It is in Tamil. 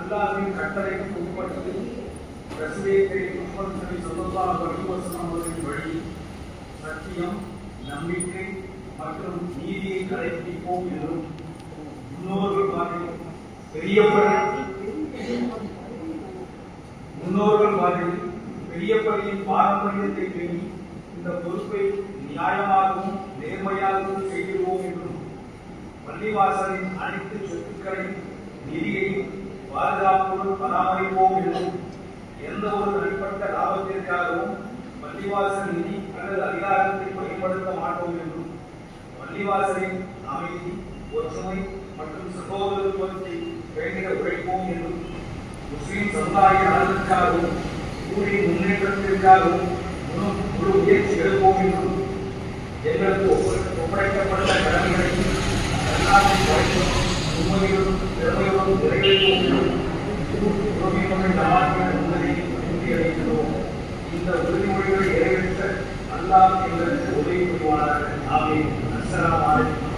அல்லாளின் கட்டளைக்கு உட்பட்டு ரெசிபிய الكريم துன்பத்திலிருந்து சத்தல்லாவார் நியமசமமாய் கொள். சத்தியம் நம்பி பற்றும் நீதியை கடைப்பிடிப்போம். முன்னோர்கள் வாழிய பெரியபற்றி தெரிந்து கொள்வோம். முன்னோர்கள் வாழிய பெரியபரில் பாரமறந்ததை கேணி இந்த பொறுப்பை நியாயமாகவும் நேர்மையாகவும் செய்து போடுவோம். மல்லி வாசனின் அனித்து சொற்களை நீறே பாதுகாப்புடன் பராமரிப்போம் என்றும் எந்த ஒரு தனிப்பட்ட லாபத்திற்காகவும் பள்ளிவாசல் நிதி அல்லது அதிகாரத்தை பயன்படுத்த மாட்டோம் என்றும் பள்ளிவாசலின் அமைதி ஒற்றுமை மற்றும் சகோதரத்துவத்தை பேணிட உழைப்போம் என்றும் முஸ்லிம் சமுதாய நலனுக்காகவும் ஊரின் முன்னேற்றத்திற்காகவும் முழு முழு முயற்சி எடுப்போம் என்றும் எங்கள் உதவி புரிவார்கள் ஆமீன் அஸ்ஸலாமு அலைக்கும்